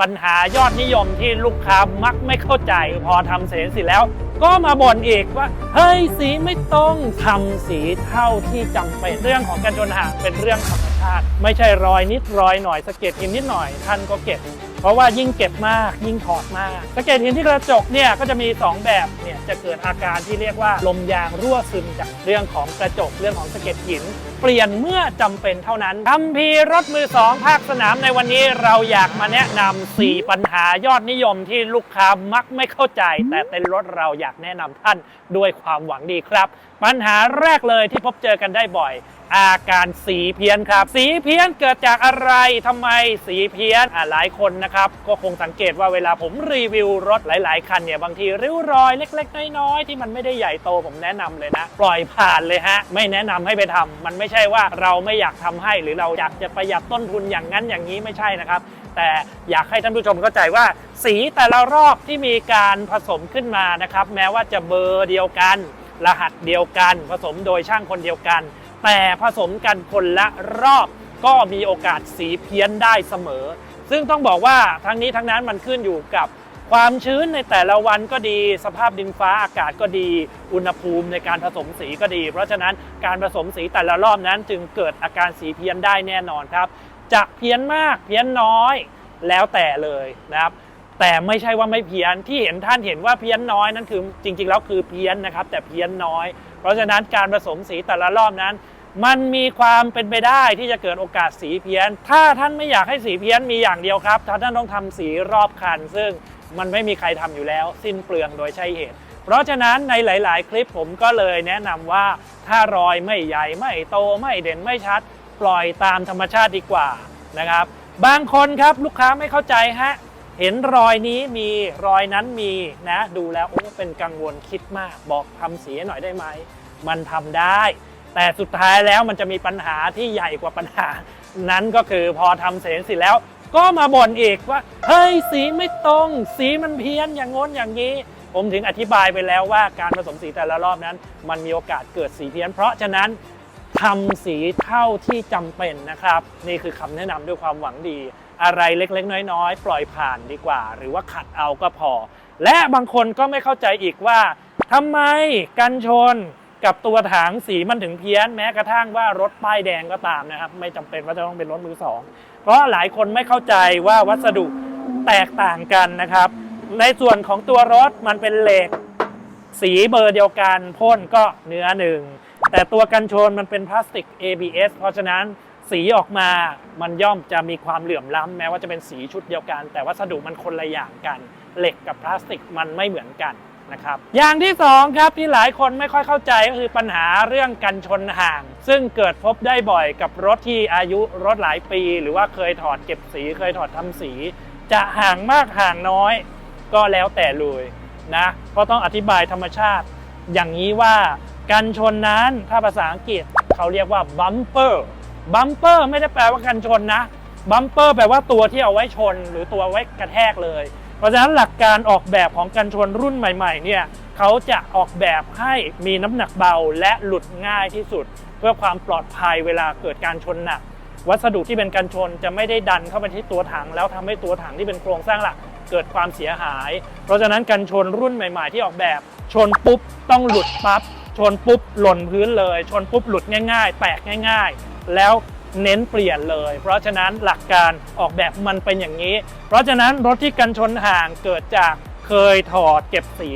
ปัญหายอดนิยมที่ลูกค้ามักไม่เข้าใจ พอทำเสร็จสิแล้ว ก็มาบ่นอีกว่า เฮ้ยสีไม่ตรงทำสีเท่าที่จำเป็นเรื่องของการจนห่าเป็นเรื่องธรรมชาติ ไม่ใช่รอยนิดรอยหน่อยสะเก็ดอินนิดหน่อย ท่านก็เก็บ เพราะว่ายิ่งเก็บมากยิ่งถอดมากสะเก็ดหินที่กระจกเนี่ยก็จะมี 2 แบบเนี่ยจะเกิดอาการที่เรียกว่าลมยางรั่วซึมจากเรื่องของกระจกเรื่องของสะเก็ดหิน เปลี่ยนเมื่อจำเป็นเท่านั้นคัมภีร์รถมือสองภาคสนามในวันนี้เราอยากมาแนะนำ4ปัญหายอดนิยมที่ลูกค้ามักไม่เข้าใจ แต่เต็นรถเราอยากแนะนำท่านด้วยความหวังดีครับ ปัญหาแรกเลยที่พบเจอกันได้บ่อย อาการสีเพี้ยนครับ สีเพี้ยนเกิดจากอะไรทำไมสีเพี้ยนอะหลายคนนะครับ ก็คงสังเกตว่าเวลาผมรีวิวรถหลาย ๆ คันเนี่ยบางทีริ้วรอยเล็ก ๆ น้อย ๆ ที่มันไม่ได้ใหญ่โตผมแนะนำเลยนะ ปล่อยผ่านเลยฮะ ไม่แนะนำให้ไปทำมันไม่ใช่ว่าเราไม่อยากทำให้หรือเราอยากจะประหยัดต้นทุนอย่างนั้นอย่างนี้ไม่ใช่นะครับแต่อยากให้ท่านผู้ชมเข้าใจว่า สีแต่ละรอบที่มีการผสมขึ้นมานะครับ แม้ว่าจะเบอร์เดียวกัน รหัสเดียวกัน ผสมโดยช่างคนเดียวกัน แต่ผสมกันคนละรอบ ก็มีโอกาสสีเพี้ยนได้เสมอ ซึ่งต้องบอกว่าทั้งนี้ทั้งนั้นมันขึ้นอยู่กับความชื้นในแต่ละวันก็ดี สภาพดินฟ้าอากาศก็ดี อุณหภูมิในการผสมสีก็ดี เพราะฉะนั้นการผสมสีแต่ละรอบนั้นจึงเกิดอาการสีเพี้ยนได้แน่นอนครับ จะเพี้ยนมากเพี้ยนน้อยแล้วแต่เลยนะครับ แต่ไม่ใช่ว่าไม่เพี้ยนที่เห็นท่านเห็นว่าเพี้ยนน้อยนั่นคือจริง ๆ แล้วคือเพี้ยนนะครับ แต่เพี้ยนน้อย เพราะฉะนั้นการผสมสีแต่ละรอบนั้น มันมีความเป็นไปได้ที่จะเกิดโอกาสสีเพี้ยน ถ้าท่านไม่อยากให้สีเพี้ยนมีอย่างเดียวครับท่านต้องทำสีรอบคัน ซึ่งมันไม่มีใครทำอยู่แล้ว สิ้นเปลืองโดยใช่เหตุ เพราะฉะนั้นในหลาย ๆ คลิปผมก็เลยแนะนำว่าถ้ารอยไม่ใหญ่ไม่โตไม่เด่นไม่ชัด ปล่อยตามธรรมชาติดีกว่านะครับ บางคนครับลูกค้าไม่เข้าใจฮะเห็นรอยนี้มีรอยนั้นมีนะ ดูแล้วโอ้เป็นกังวลคิดมาก บอกทำสีให้หน่อยได้ไหม มันทำได้ แต่สุดท้ายแล้วมันจะมีปัญหาที่ใหญ่กว่าปัญหา นั้นก็คือพอทำเสร็จสิแล้ว ก็มาบ่นอีกว่า เฮ้ยสีไม่ตรง สีมันเพี้ยนอย่างงน้นอย่างนี้ ผมถึงอธิบายไปแล้วว่าการผสมสีแต่ละรอบนั้น มันมีโอกาสเกิดสีเพี้ยน เพราะฉะนั้นทำสีเท่าที่จำเป็นนะครับ นี่คือคำแนะนำด้วยความหวังดี อะไรเล็กๆ น้อยๆ ปล่อยผ่านดีกว่า หรือว่าขัดเอาก็พอ และบางคนก็ไม่เข้าใจอีกว่าทำไมกันชน กับตัวถังสีมันถึงเพี้ยนแม้กระทั่งว่ารถป้ายแดงก็ตามนะครับ ไม่จำเป็นว่าจะต้องเป็นรถมือสองเพราะหลายคนไม่เข้าใจว่าวัสดุแตกต่างกันนะครับ ในส่วนของตัวรถมันเป็นเหล็ก สีเบอร์เดียวกันพ่นก็เนื้อหนึ่งแต่ตัวกันชนมันเป็นพลาสติก ABS เพราะฉะนั้นสีออกมามันย่อมจะมีความเหลื่อมล้ำแม้ว่าจะเป็นสีชุดเดียวกัน แต่วัสดุมันคนละอย่างกัน เหล็กกับพลาสติกมันไม่เหมือนกัน นะครับ อย่างที่สองครับที่หลายคนไม่ค่อยเข้าใจก็คือปัญหาเรื่องกันชนห่าง ซึ่งเกิดพบได้บ่อยกับรถที่อายุรถหลายปี หรือว่าเคยถอดเก็บสี เคยถอดทำสี จะห่างมากห่างน้อย ก็แล้วแต่เลยนะเพราะต้องอธิบายธรรมชาติ อย่างนี้ว่ากันชนนั้นถ้าภาษาอังกฤษเขาเรียกว่าบัมเปอร์บัมเปอร์ไม่ได้แปลว่ากันชนนะบัมเปอร์แปลว่าตัวที่เอาไว้ชน หรือตัวไว้กระแทกเลย เพราะฉะนั้นหลักการออกแบบของกันชนรุ่นใหม่ๆเนี่ยเขาจะออกแบบให้มีน้ำหนักเบาและหลุดง่ายที่สุด เพื่อความปลอดภัยเวลาเกิดการชนหนัก วัสดุที่เป็นกันชนจะไม่ได้ดันเข้าไปที่ตัวถัง แล้วทำให้ตัวถังที่เป็นโครงสร้างหลักเกิดความเสียหาย เพราะฉะนั้นกันชนรุ่นใหม่ ๆ ที่ออกแบบ ชนปุ๊บต้องหลุดปั๊บชนปุ๊บหล่นพื้นเลย ชนปุ๊บหลุดง่าย ๆ แตกง่าย ๆ แล้ว เน้นเปลี่ยนเลย เพราะฉะนั้นหลักการออกแบบมันเป็นอย่างนี้ เพราะฉะนั้นรถที่กันชนห่างเกิดจากเคยถอดเก็บสี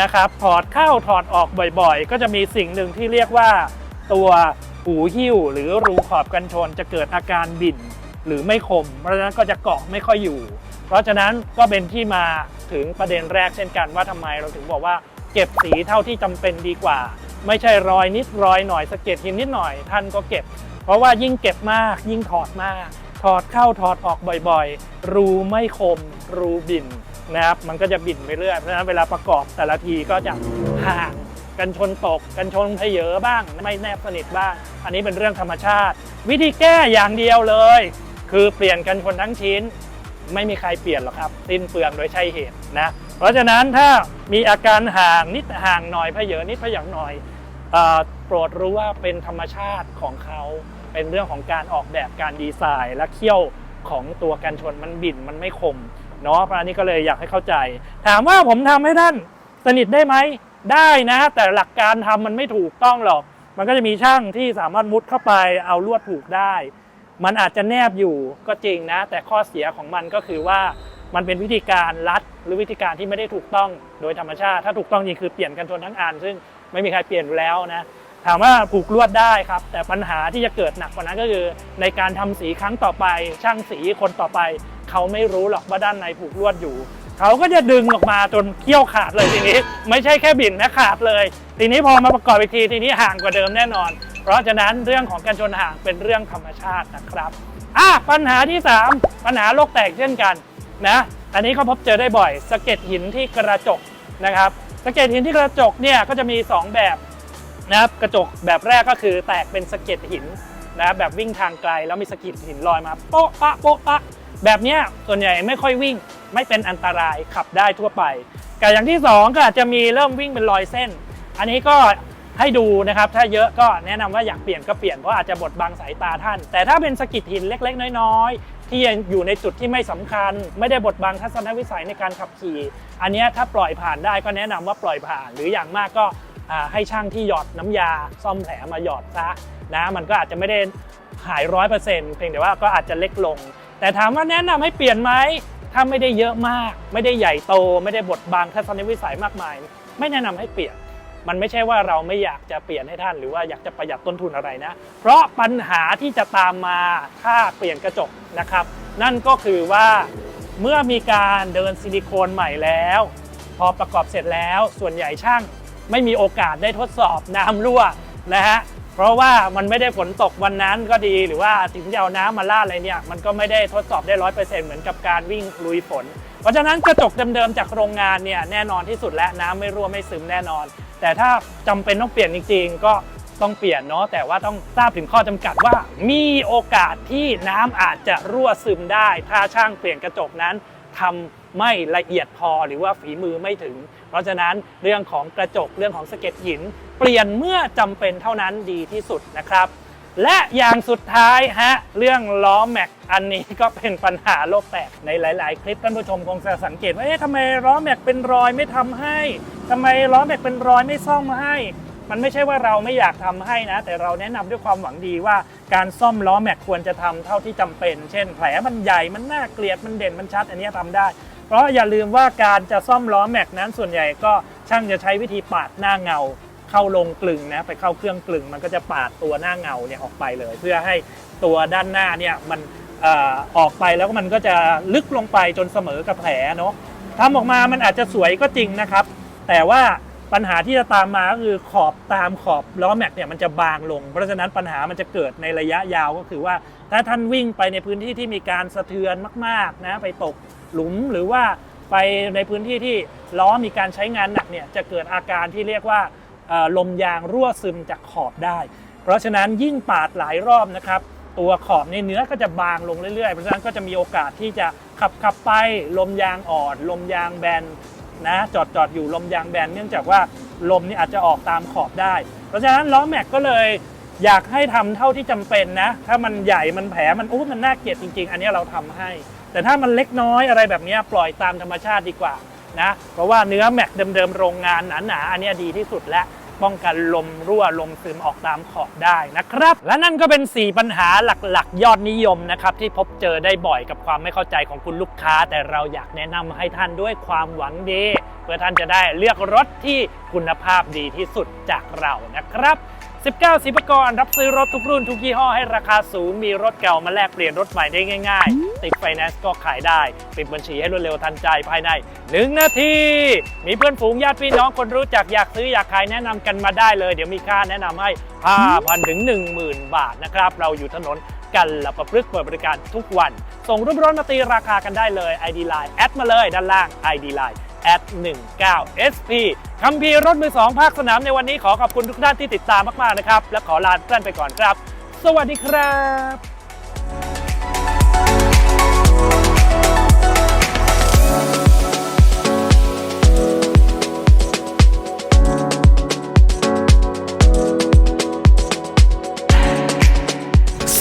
นะครับถอดเข้าถอดออกบ่อยๆ ก็จะมีสิ่งหนึ่งที่เรียกว่า ตัวหูหิ้ว หรือรูขอบกันชนจะเกิดอาการบิ่นหรือไม่คม เพราะฉะนั้นก็จะเกาะไม่ค่อยอยู่ เพราะฉะนั้นก็เป็นที่มาถึงประเด็นแรกเช่นกันว่าทำไมเราถึงบอกว่าเก็บสีเท่าที่จำเป็นดีกว่า ไม่ใช่รอยนิดรอยหน่อยสะเก็ดหินนิดหน่อย ท่านก็เก็บ เพราะว่ายิ่งเก็บมากยิ่งถอดมาก ถอดเข้าถอดออกบ่อยๆ รูไม่คม รูบิ่นนะครับมันก็จะบิ่นไปเรื่อยเพราะฉะนั้นเวลาประกอบแต่ละทีก็จะห่างกันชนตกกันชนเพเยอบ้าง ไม่แนบสนิทบ้าง อันนี้เป็นเรื่องธรรมชาติ วิธีแก้อย่างเดียวเลย คือเปลี่ยนกันชนทั้งชิ้น ไม่มีใครเปลี่ยนหรอกครับสิ้นเปลืองโดยใช่เหตุนะเพราะฉะนั้นถ้ามีอาการห่างนิดห่างหน่อยเพเยอนิดเพเยอหน่อยอโปรดรู้ว่าเป็นธรรมชาติของเขา เป็นเรื่องของการออกแบบการดีไซน์ และเคี่ยวของตัวกันชนมันบิ่นมันไม่คมเนาะเพราะอันนี้ก็เลยอยากให้เข้าใจ ถามว่าผมทำให้ท่านสนิทได้ไหมได้นะ แต่หลักการทำมันไม่ถูกต้องหรอก มันก็จะมีช่างที่สามารถมุดเข้าไปเอาลวดผูกได้ มันอาจจะแนบอยู่ก็จริงนะ แต่ข้อเสียของมันก็คือว่ามันเป็นวิธีการรัดหรือวิธีการที่ไม่ได้ถูกต้องโดยธรรมชาติ ถ้าถูกต้องจริงคือเปลี่ยนกันชนทั้งอันซึ่งไม่มีใครเปลี่ยนอยู่แล้วนะ ถามว่าผูกลวดได้ครับ แต่ปัญหาที่จะเกิดหนักกว่านั้นก็คือ ในการทำสีครั้งต่อไป ช่างสีคนต่อไป เขาไม่รู้หรอกว่าด้านในผูกลวดอยู่ เขาก็จะดึงออกมาจนเขี้ยวขาดเลยทีนี้ ไม่ใช่แค่บินนะขาดเลย ทีนี้พอมาประกอบอีกทีทีนี้ห่างกว่าเดิมแน่นอน เพราะฉะนั้นเรื่องของการชนห่างเป็นเรื่องธรรมชาตินะครับอะปัญหาที่ 3 ปัญหาโลกแตกเช่นกันนะอันนี้เขาพบเจอได้บ่อยสะเก็ดหินที่กระจกนะครับสะเก็ดหินที่กระจกเนี่ยก็จะมี 2 แบบ นะครับกระจกแบบแรกก็คือแตกเป็นสะเก็ดหินนะครับแบบวิ่งทางไกลแล้วมีสะเก็ดหินลอยมาโป๊ะปะโป๊ะปะแบบนี้ส่วนใหญ่ไม่ค่อยวิ่งไม่เป็นอันตรายขับได้ทั่วไปกับอย่างที่ 2 ก็อาจจะมีเริ่มวิ่งเป็นรอยเส้น อันนี้ก็ให้ดูนะครับถ้าเยอะก็แนะนำว่าอยากเปลี่ยนก็เปลี่ยนเพราะอาจจะบดบังสายตาท่าน แต่ถ้าเป็นสะกิดหินเล็ก ๆ น้อยๆ ที่ยังอยู่ในจุดที่ไม่สำคัญ ไม่ได้บดบังทัศนวิสัยในการขับขี่ อันนี้ถ้าปล่อยผ่านได้ก็แนะนำว่าปล่อยผ่าน หรืออย่างมากก็ ให้ช่างที่หยอดน้ำยาซ่อมแผลมาหยอดซะนะมันก็อาจจะไม่ได้หายร้อยเปอร์เซ็นต์เพียงแต่ว่าก็อาจจะเล็กลง แต่ถามว่าแนะนำให้เปลี่ยนไหมถ้าไม่ได้เยอะมาก ไม่ได้ใหญ่โต ไม่ได้บดบังทัศนวิสัยมากมาย ไม่แนะนำให้เปลี่ยน มันไม่ใช่ว่าเราไม่อยากจะเปลี่ยนให้ท่าน หรือว่าอยากจะประหยัดต้นทุนอะไรนะ เพราะปัญหาที่จะตามมาถ้าเปลี่ยนกระจกนะครับ นั่นก็คือว่าเมื่อมีการเดินซิลิโคนใหม่แล้ว พอประกอบเสร็จแล้วส่วนใหญ่ช่าง ไม่มีโอกาสได้ทดสอบน้ำรั่วนะฮะเพราะว่ามันไม่ได้ฝนตกวันนั้นก็ดีหรือว่าถึงจะเอาน้ำมาลาดอะไรเนี่ยมันก็ไม่ได้ทดสอบได้ร้อยเปอร์เซ็นต์เหมือนกับการวิ่งลุยฝน เพราะฉะนั้นกระจกเดิมๆจากโรงงานเนี่ยแน่นอนที่สุดและน้ำไม่รั่วไม่ซึมแน่นอน แต่ถ้าจำเป็นต้องเปลี่ยนจริง ๆ ก็ต้องเปลี่ยนเนาะแต่ว่าต้องทราบถึงข้อจำกัดว่า มีโอกาสที่น้ำอาจจะรั่วซึมได้ ถ้าช่างเปลี่ยนกระจกนั้นทำไม่ละเอียดพอหรือว่าฝีมือไม่ถึง เพราะฉะนั้นเรื่องของกระจกเรื่องของสะเก็ดหิน เปลี่ยนเมื่อจำเป็นเท่านั้นดีที่สุดนะครับ และอย่างสุดท้ายฮะเรื่องล้อแม็กอันนี้ก็เป็นปัญหาโลกแตกในหลาย ๆ คลิปท่านผู้ชมคงจะสังเกตว่าเอ๊ะทำไมล้อแม็กเป็นรอยไม่ทำให้ทำไมล้อแม็กเป็นรอยไม่ซ่อมให้มันไม่ใช่ว่าเราไม่อยากทำให้นะ แต่เราแนะนำด้วยความหวังดีว่าการซ่อมล้อแม็กควรจะทำเท่าที่จำเป็น เช่น แผลมันใหญ่มันน่าเกลียดมันเด่นมันชัด อันนี้ทำได้ เพราะอย่าลืมว่าการจะซ่อมล้อแม็กนั้นส่วนใหญ่ก็ช่างจะใช้วิธีปาดหน้าเงา เข้าลงกลึงนะไปเข้าเครื่องกลึง มันก็จะปาดตัวหน้าเงาเนี่ยออกไปเลย เพื่อให้ตัวด้านหน้าเนี่ยมันอ่อออกไปแล้วมันก็จะลึกลงไปจนเสมอกับแผลเนาะทำออกมามันอาจจะสวยก็จริงนะครับ แต่ว่า ปัญหาที่จะตามมาก็คือขอบตามขอบล้อแม็กเนี่ยมันจะบางลง เพราะฉะนั้นปัญหามันจะเกิดในระยะยาวก็คือว่า ถ้าท่านวิ่งไปในพื้นที่ที่มีการสะเทือนมากๆนะไปตกหลุมหรือว่าไปในพื้นที่ที่ล้อมีการใช้งานหนักเนี่ยจะเกิดอาการที่เรียกว่าลมยางรั่วซึมจากขอบได้ เพราะฉะนั้นยิ่งปาดหลายรอบนะครับ ตัวขอบในเนื้อก็จะบางลงเรื่อยๆ เพราะฉะนั้นก็จะมีโอกาสที่จะขับขับไปลมยางอ่อน ลมยางแบน นะจอดจอดอยู่ลมยางแบนเนื่องจากว่าลมนี่อาจจะออกตามขอบได้ เพราะฉะนั้นล้อแม็กก็เลยอยากให้ทำเท่าที่จำเป็นนะ ถ้ามันใหญ่มันแผลมันอู้มันน่าเกลียดจริง ๆ อันนี้เราทำให้ แต่ถ้ามันเล็กน้อยอะไรแบบนี้ปล่อยตามธรรมชาติดีกว่านะเพราะว่าเนื้อแม็กเดิมๆโรงงานหนาๆอันนี้ดีที่สุดแล้ว ป้องกันลมรั่วลมซึมออกตามขอบได้นะครับ และนั่นก็เป็น 4 ปัญหาหลักๆ ยอดนิยมนะครับที่พบเจอได้บ่อยกับความไม่เข้าใจของคุณลูกค้า แต่เราอยากแนะนำให้ท่านด้วยความหวังดีเพื่อท่านจะได้เลือกรถที่คุณภาพดีที่สุดจากเรานะครับ 19 สิบกรรับซื้อรถทุกรุ่นทุกยี่ห้อให้ราคาสูงมีรถเก่ามาแลกเปลี่ยนรถใหม่ได้ง่าย ๆ ติดไฟแนนซ์ก็ขายได้ ปิดบัญชีให้รวดเร็วทันใจภายใน 1 นาที มีเพื่อนฝูงญาติพี่น้องคนรู้จักอยากซื้ออยากขายแนะนำกันมาได้เลย เดี๋ยวมีค่าแนะนำให้ 5,000 ถึง 10,000 บาทนะครับ เราอยู่ถนนกันละประพฤกเปิดบริการทุกวัน ส่งรูปรถมาตีราคากันได้เลย ID Line แอดมาเลยด้านล่าง ID Line แอด19 SP คัมภีรถมือ2ภาคสนามในวันนี้ขอขอบคุณทุกท่านที่ติดตามมาก ๆ นะครับ และขอลาท่านไปก่อนครับ สวัสดีครับ